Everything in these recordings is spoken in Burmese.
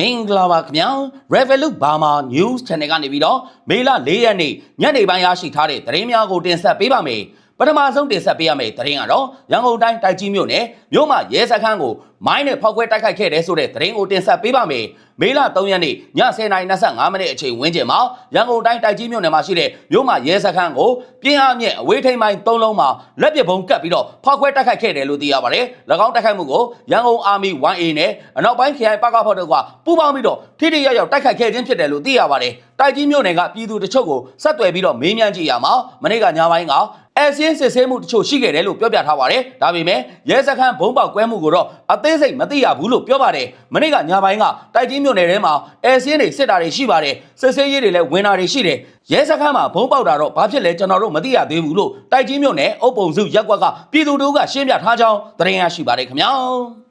မင်္ဂလာပါခင်ဗျာ Revolut Burma News Channel ကနေပြီးတော့မေလ၄ရက်နေ့ညနေပိုင်းရရှိထားတဲ့သတင်းများကိုတင်ဆက်ပေးပါမယ်ပထမဆုံးတင်ဆက်ပေးရမယ့်သတင်းကတော့ရန်ကုန်တိုင်းတိုက်ကြီးမြို့နယ်မြို့မှာရဲစခန်းကိုမိုင်းနဲ့ဖောက်ခွဲတိုက်ခိုက်ခဲ့တဲ့ဆိုတဲ့သတင်းကိုတင်ဆက်ပေးပါမယ်မေလ3ရက်နေ့ည10:25မိနစ်အချိန်ဝန်းကျင်မှာရန်ကုန်တိုင်းတိုက်ကြီးမြို့နယ်မှာရှိတဲ့မြို့မှာရဲစခန်းကိုပြင်းအားမြင့်အဝေးထိန်ပိုင်း၃လုံးမှာလက်ပစ်ဗုံးကပ်ပြီးတော့ဖောက်ခွဲတိုက်ခိုက်ခဲ့တယ်လို့သိရပါတယ်၎င်းတိုက်ခိုက်မှုကိုရန်ကုန်အာမီ 1A နဲ့အနောက်ပိုင်းခရိုင်ပကဖောက်တို့ကပူးပေါင်းပြီးတော့ထိထိရောက်ရောက်တိုက်ခိုက်ခဲ့ခြင်းဖြစ်တယ်လို့သိရပါတယ်တိုက်ကြီးမြို့နယ်ကပြည်သူတချို့ကိုဆက်သွယ်ပြီးတော့မေးမြန်းကြည့်ရမှာမနေ့ကညပိုင်းကအဲစင်းစစ်ဆေးမှုတချို့ရှိခဲ့တယ်လို့ပြောပြထားပါတယ်။ဒါပေမဲ့ရဲစခန်းဘုံပေါက်ကွဲမှုကိုတော့အသေးစိတ်မသိရဘူးလို့ပြောပါတယ်။မနေ့ကညပိုင်းကတိုက်ကြီးမြို့နယ်ထဲမှာအဲစင်းတွေစစ်တာတွေရှိပါတယ်။စစ်ဆေးရေးတွေလည်းဝင်တာတွေရှိတယ်။ရဲစခန်းမှာဘုံပေါက်တာတော့ဘာဖြစ်လဲကျွန်တော်တို့မသိရသေးဘူးလို့တိုက်ကြီးမြို့နယ်အုပ်ပုံစုရက်ကွက်ကပြည်သူတို့ကရှင်းပြထားကြောင်းသတင်းရရှိပါတယ်ခင်ဗျာ။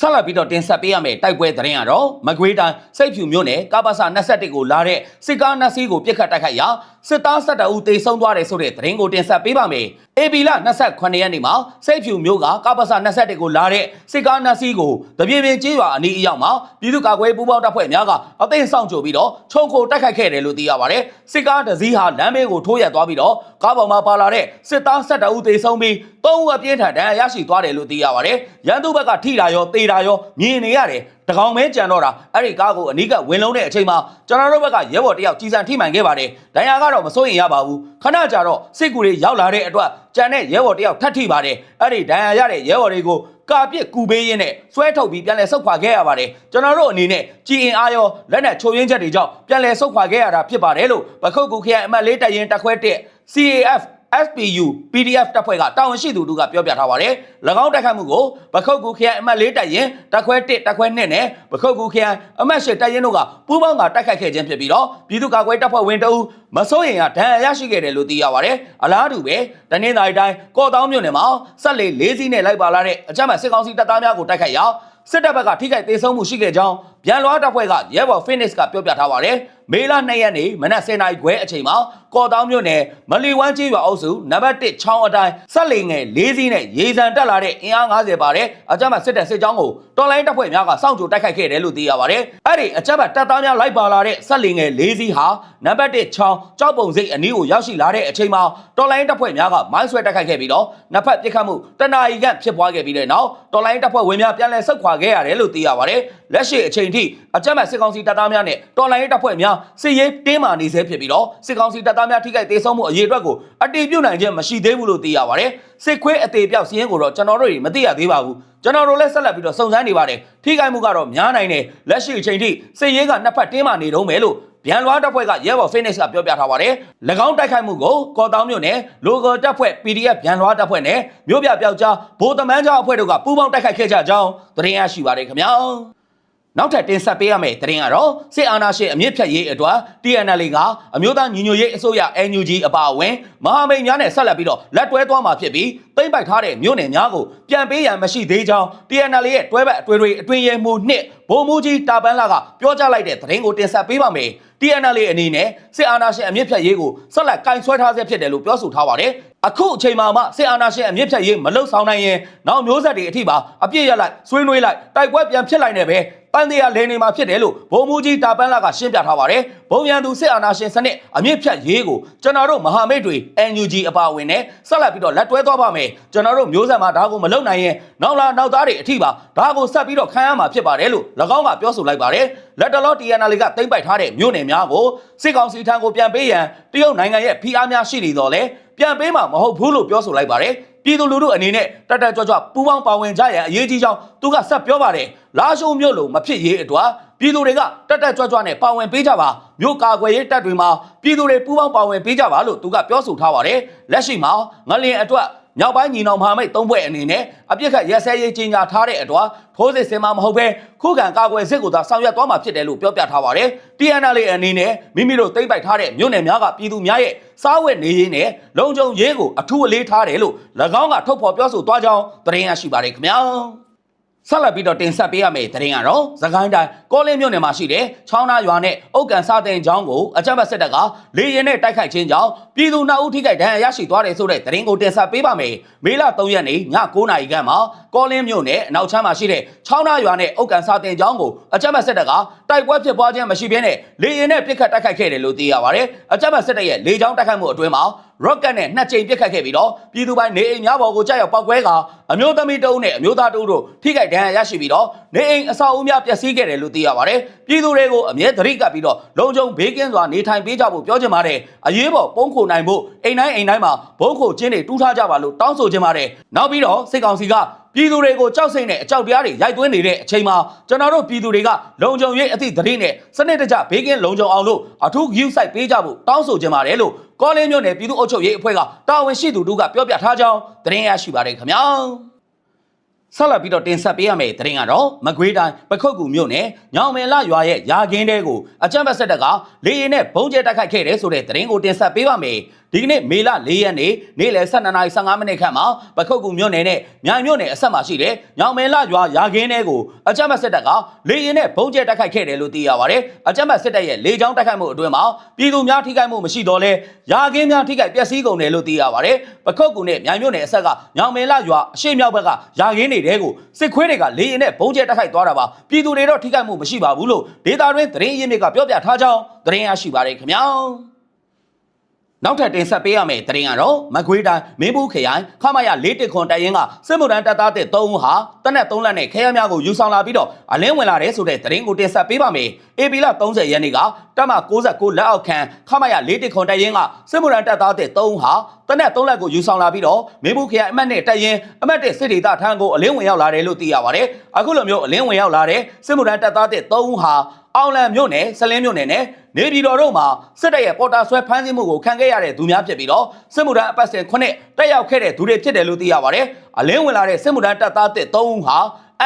ဆက်လက်ပြီးတော့တင်ဆက်ပေးရမယ့်တိုက်ပွဲသတင်းကတော့မကွေးတိုင်းစိတ်ဖြူမြို့နယ်ကပ္ပစ21ကိုလာတဲ့စစ်ကားနှစ်စီးကိုပြစ်ခတ်တိုက်ခိုက်ရာစစ်သား12ဦးသေဆုံးသွားတယ်ဆိုတဲ့သတင်းကိုတင်ဆက်ပေးပါမယ်။ AB လ28ရက်နေ့မှာစိတ်ဖြူမြို့ကကပ္ပစ21ကိုလာတဲ့စစ်ကားနှစ်စီးကိုတပြေပင်ကျေးရွာအနီးအရောက်မှာပြည်သူ့ကာကွယ်ပူးပေါင်းတပ်ဖွဲ့များကအသိဆောင်ကြိုပြီးတော့ချုံခိုတိုက်ခိုက်ခဲ့တယ်လို့သိရပါတယ်။စစ်ကားတစ်စီးဟာလမ်းဘေးကိုထိုးရက်သွားပြီးတော့ကားပေါ်မှာပါလာတဲ့စစ်သား12ဦးသေဆုံးပြီး3ဦးအပြင်းထန်ဒဏ်ရာရရှိသွားတယ်လို့သိရပါတယ်။ရန်သူဘက်ကထိတာရောတေတာရောမြင်နေရတယ်။ တကောင်မဲကြံတော့တာအဲ့ဒီကားကိုအနီးကဝင်လုံးတဲ့အချိန်မှာကျွန်တော်တို့ဘက်ကရဲဘော်တယောက်ကြီးစံထိမှန်ခဲ့ပါတယ်။ဒဏ်ရာကတော့မစိုးရင်ရပါဘူး။ခဏကြာတော့စစ်ကူတွေရောက်လာတဲ့အတွက်ကြံတဲ့ရဲဘော်တယောက်ထပ်ထိပါတယ်။အဲ့ဒီဒဏ်ရာရတဲ့ရဲဘော်တွေကိုကာပစ်ကူပေးရင်းနဲ့ဆွဲထုတ်ပြီးပြန်လဲဆုတ်ခွာခဲ့ရပါတယ်ကျွန်တော်တို့အနေနဲ့ကြည်အင်အားရောလက်နက်ချိုးရင်းချက်တွေကြောင့်ပြန်လဲဆုတ်ခွာခဲ့ရတာဖြစ်ပါတယ်လို့ပခုတ်ကူခရိုင်အမတ်လေးတပ်ရင်တပ်ခွဲတက် CAF SPU PDF တပ်ဖွဲ့ကတာဝန်ရှိသူတို့ကပြောပြထားပါတယ်။၎င်းတိုက်ခိုက်မှုကိုပခုတ်ကူခရိုင်အမတ်လေးတပ်ရင်တပ်ခွဲ1တပ်ခွဲ2နဲ့ပခုတ်ကူခရိုင်အမတ်8တပ်ရင်တို့ကပူးပေါင်းကတိုက်ခိုက်ခဲ့ခြင်းဖြစ်ပြီးတော့ပြည်သူ့ကာကွယ်တပ်ဖွဲ့ဝင်တအူးမစိုးရင်ကဒဏ်ရာရရှိခဲ့တယ်လို့သိရပါတယ်။အလားတူပဲတနင်္သာရီတိုင်းကော့တောင်းမြို့နယ်မှာဆက်လေ၄စီးနဲ့လိုက်ပါလာတဲ့အကြမ်းဖက်စစ်ကောင်စီတပ်သားများကိုတိုက်ခိုက်ရာစစ်တပ်ဘက်ကထိခိုက်ဒေဆုံးမှုရှိခဲ့ကြောင်းဗျန်လွားတပ်ဖွဲ့ကရဲဘော် Phoenix ကပြောပြထားပါတယ်။မေလ2ရက်နေ့မနက်10:00နာရီခွဲအချိန်မှာ ကော်တောင်းမြို့နယ်မလီဝမ်းကြီးရွာအုပ်စုနံပါတ်1ချောင်းအတိုင်းဆက်လီငယ်၄စီးနဲ့ရေစံတက်လာတဲ့အင်အား90ပါတဲ့အကြမ်းဖက်စစ်တပ်စစ်ကြောင်းကိုတော်လိုင်းတပ်ဖွဲ့များကစောင့်ကြိုတိုက်ခိုက်ခဲ့တယ်လို့သိရပါတယ်။အဲ့ဒီအကြမ်းဖက်တပ်သားများလိုက်ပါလာတဲ့ဆက်လီငယ်၄စီးဟာနံပါတ်1ချောင်းကြောက်ပုံစိတ်အနီးကိုရောက်ရှိလာတဲ့အချိန်မှာတော်လိုင်းတပ်ဖွဲ့များကမိုင်းဆွဲတိုက်ခိုက်ခဲ့ပြီးတော့နှစ်ဖက်ပစ်ခတ်မှုတနာရီခန့်ဖြစ်ပွားခဲ့ပြီးတဲ့နောက်တော်လိုင်းတပ်ဖွဲ့ဝင်များပြန်လည်ဆုတ်ခွာခဲ့ရတယ်လို့သိရပါတယ်။လက်ရှိအချိန်ထိအကြမ်းဖက်စစ်ကောင်စီတပ်သားများနဲ့တော်လိုင်းတပ်ဖွဲ့များစစ်ရေးတင်းမာနေဆဲဖြစ်ပြီးတော့စစ်ကောင်စီတပ်သားများထိခိုက်ဒေဆုံးမှုအရေးအတွက်ကိုအတည်ပြုနိုင်ခြင်းမရှိသေးဘူးလို့သိရပါတယ်။စစ်ခွေးအသေးပြောက်စီးရင်ကိုတော့ကျွန်တော်တို့တွေမသိရသေးပါဘူး။ကျွန်တော်တို့လည်းဆက်လက်ပြီးတော့စုံစမ်းနေပါတယ်။ထိခိုက်မှုကတော့များနိုင်တယ်။လက်ရှိအချိန်ထိစစ်ရေးကနှစ်ဖက်တင်းမာနေတုံးပဲလို့ဗျန်လွားတပ်ဖွဲ့ကရဲဘော် Phoenix ကပြောပြထားပါတယ်။၎င်းတိုက်ခိုက်မှုကိုကော်တောင်းမြို့နယ် local တပ်ဖွဲ့ PDF ဗျန်လွားတပ်ဖွဲ့နဲ့မြို့ပြပျောက်ကြားဗိုလ်တမန်းကြားအဖွဲ့တို့ကပူးပေါင်းတိုက်ခိုက်ခဲ့ကြကြောင်းသတင်းရရှိပါတယ်ခင်ဗျာ။ နောက်ထပ်တင်ဆက်ပေးရမယ့်သတင်းကတော့စစ်အာဏာရှင်အမြင့်ဖြတ်ရေးအတွက် TNL ကအမျိုးသားညီညွတ်ရေးအစိုးရ NUG အပါအဝင်မဟာမိတ်များနဲ့ဆက်လက်ပြီးတော့လက်တွဲသွားမှာဖြစ်ပြီးတိမ့်ပိုက်ထားတဲ့မြို့နယ်များကိုပြန်ပေးရန်မရှိသေးကြောင်း TNL ရဲ့တွဲဘက်အတွဲတွေအတွင်းရဲမှုနှစ်ဗိုလ်မှူးကြီးတာပန်းလာကပြောကြားလိုက်တဲ့သတင်းကိုတင်ဆက်ပေးပါမယ်။ TNL အနေနဲ့စစ်အာဏာရှင်အမြင့်ဖြတ်ရေးကိုဆက်လက်ကင်ဆွဲထားဆဲဖြစ်တယ်လို့ပြောဆိုထားပါတယ်။အခုအချိန်မှာမှစစ်အာဏာရှင်အမြင့်ဖြတ်ရေးမလုံဆောင်နိုင်ရင်နောက်မျိုးဆက်တွေအထိပါအပြစ်ရလိုက်ဆွေးနွေးလိုက်တိုက်ပွဲပြန်ဖြစ်လိုက်နေပဲ ပန်းတရားလဲနေမှာဖြစ်တယ်လို့ဗိုလ်မှူးကြီးတာပန်းလာကရှင်းပြထားပါတယ်။ဘုံရန်သူစစ်အာဏာရှင်စနစ်အမြင့်ဖြတ်ရေးကိုကျွန်တော်တို့မဟာမိတ်တွေ NUG အပါအဝင်နဲ့ဆက်လက်ပြီးတော့လက်တွဲသွားပါမယ်။ကျွန်တော်တို့မျိုးဆက်မှာဒါကိုမလုပ်နိုင်ရင်နောက်လာနောက်သားတွေအထိပါဒါကိုဆက်ပြီးတော့ခံရမှာဖြစ်ပါတယ်လို့၎င်းကပြောဆိုလိုက်ပါတယ်။လက်တလော TNL ကတိမ့်ပိုက်ထားတဲ့မြို့နယ်များကိုစစ်ကောင်စီထံကိုပြန်ပေးရန်တရုတ်နိုင်ငံရဲ့ဖိအားများရှိနေတော့လဲပြန်ပေးမှာမဟုတ်ဘူးလို့ပြောဆိုလိုက်ပါတယ်။ ပြည်သူလူထုအနေနဲ့တက်တက်ကြွကြွပူးပေါင်းပါဝင်ကြရန်အရေးကြီးကြောင်းသူကဆက်ပြောပါတယ်လာရှုံမြို့လိုမဖြစ်ရေးအတွက်ပြည်သူတွေကတက်တက်ကြွကြွနဲ့ပါဝင်ပေးကြပါမြို့ကာကွယ်ရေးတပ်တွေမှာပြည်သူတွေပူးပေါင်းပါဝင်ပေးကြပါလို့သူကပြောဆိုထားပါတယ်လက်ရှိမှာငလင်အတွက် မြောက်ပိုင်းညီနောင်မဟာမိတ်သုံးဘွဲ့အနေနဲ့အပြစ်ခတ်ရက်စဲရေးကြီးညာထားတဲ့အတွက်ထိုးစစ်စင်မှာမဟုတ်ဘဲခုခံကာကွယ်စစ်ကိုသာဆောင်ရွက်သွားမှာဖြစ်တယ်လို့ပြောပြထားပါတယ် TNL အနေနဲ့မိမိတို့သိမ့်ပိုက်ထားတဲ့မြို့နယ်များကပြည်သူများရဲ့စားဝတ်နေရေးနဲ့လုံခြုံရေးကိုအထူးအလေးထားတယ်လို့၎င်းကထုတ်ဖော်ပြောဆိုသွားကြောင်းသတင်းရရှိပါတယ်ခင်ဗျာ ဆက်လက်ပြီးတော့တင်ဆက်ပေးရမယ့်သတင်းကတော့သခိုင်းတိုင်းကောလင်းမြို့နယ်မှာရှိတဲ့ချောင်းနာရွာနဲ့အုတ်ကန်စားတင်ချောင်းကိုအကြမ်းဖက်စစ်တပ်ကလေရင်နဲ့တိုက်ခိုက်ခြင်းကြောင့်ပြည်သူနှစ်ဦးထိခိုက်ဒဏ်ရာရရှိသွားတယ်ဆိုတဲ့သတင်းကိုတင်ဆက်ပေးပါမယ်။မေလ3ရက်နေ့ည9:00နာရီခန့်မှာကောလင်းမြို့နယ်အနောက်ချမ်းမှာရှိတဲ့ချောင်းနာရွာနဲ့အုတ်ကန်စားတင်ချောင်းကိုအကြမ်းဖက်စစ်တပ်ကတိုက်ပွဲဖြစ်ပွားခြင်းမရှိဘဲနဲ့လေရင်နဲ့ပစ်ခတ်တိုက်ခိုက်ခဲ့တယ်လို့သိရပါတယ်။အကြမ်းဖက်စစ်တပ်ရဲ့လေကြောင်းတိုက်ခိုက်မှုအတွင်းမှာ rocket နဲ့နှစ်ကြိမ်ပစ်ခတ်ခဲ့ပြီးတော့ပြည်သူပိုင်းနေအိမ်များပေါ်ကိုကြားရောက်ပောက်ကွဲကအမျိုးသမီးတအုပ်နဲ့အမျိုးသားတအုပ်တို့ထိခိုက်ဒဏ်ရာရရှိပြီးတော့နေအိမ်အဆောက်အဦများပျက်စီးခဲ့တယ်လို့သိရပါတယ်။ပြည်သူတွေကိုအမြဲတရိကပ်ပြီးတော့လုံခြုံဘေးကင်းစွာနေထိုင်ပေးကြဖို့ပြောချင်ပါတယ်။အရေးပေါ်ပုံခုနိုင်ဖို့အိမ်တိုင်းအိမ်တိုင်းမှာဘုံခုကျင်းတွေတူးထားကြပါလို့တောင်းဆိုချင်ပါတယ်။နောက်ပြီးတော့စစ်ကောင်စီက ပြည်သူတွေကိုကြောက်စိတ်နဲ့အကြောက်တရားတွေရိုက်သွင်းနေတဲ့အချိန်မှာကျွန်တော်တို့ပြည်သူတွေကလုံခြုံရေးအသည့်တရိနဲ့စနစ်တကျဘေးကင်းလုံခြုံအောင်လို့အထူးဂရုစိုက်ပေးကြဖို့တောင်းဆိုချင်ပါတယ်လို့ကောလင်းမြို့နယ်ပြည်သူ့အုပ်ချုပ်ရေးအဖွဲ့ကတာဝန်ရှိသူတို့ကပြောပြထားကြောင်းသတင်းရရှိပါတယ်ခင်ဗျာဆက်လက်ပြီးတော့တင်ဆက်ပေးရမယ့်သတင်းကတော့မကွေးတိုင်းပခုတ်ကူမြို့နယ်ညောင်မင်လရွာရဲ့ယာကင်းတဲကိုအကြမ်းဖက်ဆက်တပ်ကလေရင်နဲ့ဘုံကျဲတိုက်ခိုက်ခဲ့တယ်ဆိုတဲ့သတင်းကိုတင်ဆက်ပေးပါမယ် ဒီကနေ့မေလ၄ရက်နေ့နေ့လယ်12:15မိနစ်ခန့်မှာပခုတ်ကူမြို့နယ်နဲ့မြိုင်မြို့နယ်အဆက်မှာရှိတဲ့ညောင်မင်လရွာယာကင်းတဲကိုအကြမ်းဖက်ဆက်တပ်ကလေရင်နဲ့ဘုံကျဲတိုက်ခိုက်ခဲ့တယ်လို့သိရပါတယ်အကြမ်းဖက်ဆက်တပ်ရဲ့လေကြောင်းတိုက်ခိုက်မှုအတွင်းမှာပြည်သူများထိခိုက်မှုမရှိတော့လဲယာကင်းများထိခိုက်ပျက်စီးကုန်တယ်လို့သိရပါတယ်ပခုတ်ကူနဲ့မြိုင်မြို့နယ်အဆက်ကညောင်မင်လရွာအရှိမြောက်ဘက်ကယာကင်းနေတဲ့ကိုစစ်ခွေးတွေကလေရင်နဲ့ဘုံကျဲတိုက်ခိုက်သွားတာပါပြည်သူတွေတော့ထိခိုက်မှုမရှိပါဘူးလို့ဒေတာတွင်သတင်းရင်းမြစ်ကပြောပြထားကြောင်းသတင်းရရှိပါတယ်ခင်ဗျာ နောက်ထပ်တင်ဆက်ပေးရမယ့်သတင်းကတော့မကွေးတိုင်းမင်းဘူးခရိုင်ခမရ၄တစ်ခွန်တိုင်ရင်ကစစ်မှုထမ်းတပ်သားတဲ့၃ဦးဟာတနက်၃လက်နဲ့ခဲရများကိုယူဆောင်လာပြီးတော့အလင်းဝင်လာတဲ့ဆိုတဲ့သတင်းကိုတင်ဆက်ပေးပါမယ်။ AB လ30ရက်နေ့ကတပ်မ69လက်အောက်ခံခမရ၄တစ်ခွန်တိုင်ရင်ကစစ်မှုထမ်းတပ်သားတဲ့၃ဦးဟာတနက်၃လက်ကိုယူဆောင်လာပြီးတော့မင်းဘူးခရိုင်အမှတ်နဲ့တိုင်ရင်အမှတ်တဲ့စစ်ဒေသထံကိုအလင်းဝင်ရောက်လာတယ်လို့သိရပါတယ်။အခုလိုမျိုးအလင်းဝင်ရောက်လာတဲ့စစ်မှုထမ်းတပ်သားတဲ့၃ဦးဟာ အောင်လံမြို့နယ်ဆလင်းမြို့နယ်နဲ့နေပြည်တော်တို့မှာစစ်တပ်ရဲ့ပေါ်တာဆွဲဖမ်းဆီးမှုကိုခံခဲ့ရတဲ့သူများဖြစ်ပြီးတော့စစ်မှုထမ်းအပတ်စဉ်ခုနှစ်တက်ရောက်ခဲ့တဲ့သူတွေဖြစ်တယ်လို့သိရပါတယ်။အလင်းဝင်လာတဲ့စစ်မှုထမ်းတပ်သားတစ်3ဦးဟာ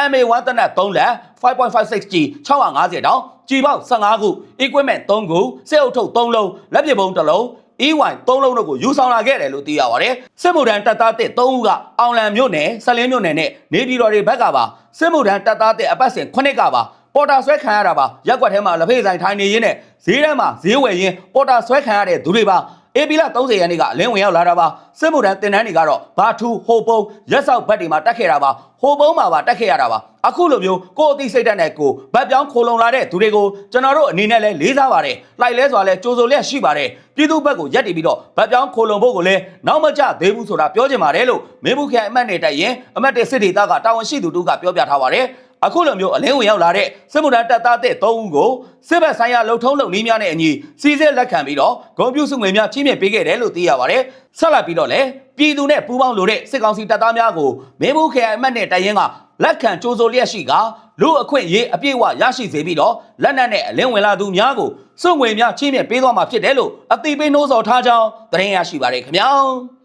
MA1 တနက်3လက် 5.56G 650တောင်ကြီးပေါက်15ခု equipment 3ခုစစ်အုပ်ထုပ်3လုံးလက်ပစ်ပုံး1လုံး EY 3လုံးတို့ကိုယူဆောင်လာခဲ့တယ်လို့သိရပါတယ်။စစ်မှုထမ်းတပ်သားတစ်3ဦးကအောင်လံမြို့နယ်ဆလင်းမြို့နယ်နဲ့နေပြည်တော်တွေဘက်ကပါစစ်မှုထမ်းတပ်သားတစ်အပတ်စဉ်ခုနှစ်ကပါ ပေါ်တာဆွဲခံရတာပါရက်ကွက်ထဲမှာလက်ဖေးဆိုင်ထိုင်နေရင်းနဲ့ဈေးထဲမှာဈေးဝယ်ရင်းပေါ်တာဆွဲခံရတဲ့သူတွေပါအေပီလာ30ရက်နေ့ကအလင်းဝင်ရောက်လာတာပါစစ်မှုထမ်းတင်တန်းတွေကတော့ဘာထူဟိုပုံရက်ဆောက်ဘက်တွေမှာတက်ခဲ့တာပါဟိုပုံမှာပါတက်ခဲ့ရတာပါအခုလိုမျိုးကိုယ်အသိစိတ်ဓာတ်နဲ့ကိုဗတ်ပြောင်းခိုလုံလာတဲ့သူတွေကိုကျွန်တော်တို့အနေနဲ့လည်းလေးစားပါတယ်လိုက်လဲစွာလဲကြိုးစိုးလျက်ရှိပါတယ်ပြည်သူဘက်ကိုရက်တည်ပြီးတော့ဗတ်ပြောင်းခိုလုံဖို့ကိုလည်းနောက်မကျသေးဘူးဆိုတာပြောချင်ပါတယ်လို့မင်းဘူးခရိုင်အမတ်နဲ့တိုက်ရင်အမတ်တဲ့စစ်ဒေသကတာဝန်ရှိသူတို့ကပြောပြထားပါတယ် အခုလိုမျိုးအလင်းဝင်ရောက်လာတဲ့စစ်မှုထမ်းတပ်သားတဲ့၃ဦးကိုစစ်ဘက်ဆိုင်ရာလုံထုံးလုံနည်းများနဲ့အညီစီစစ်လက်ခံပြီးတော့ဂုံပြူစုငွေများချင်းမြင့်ပေးခဲ့တယ်လို့သိရပါတယ်။ဆက်လက်ပြီးတော့လည်းပြည်သူနဲ့ပူးပေါင်းလို့တဲ့စစ်ကောင်စီတပ်သားများကိုမင်းဘူးခရိုင်အမတ်နဲ့တိုင်ရင်ကလက်ခံကြိုးစိုးလျက်ရှိကလူအခွင့်ရေးအပြည့်အဝရရှိစေပြီးတော့လက်နက်နဲ့အလင်းဝင်လာသူများကိုစုငွေများချင်းမြင့်ပေးသွားမှာဖြစ်တယ်လို့အသိပေးနှိုးဆော်ထားကြောင်းသတင်းရရှိပါတယ်ခင်ဗျာ။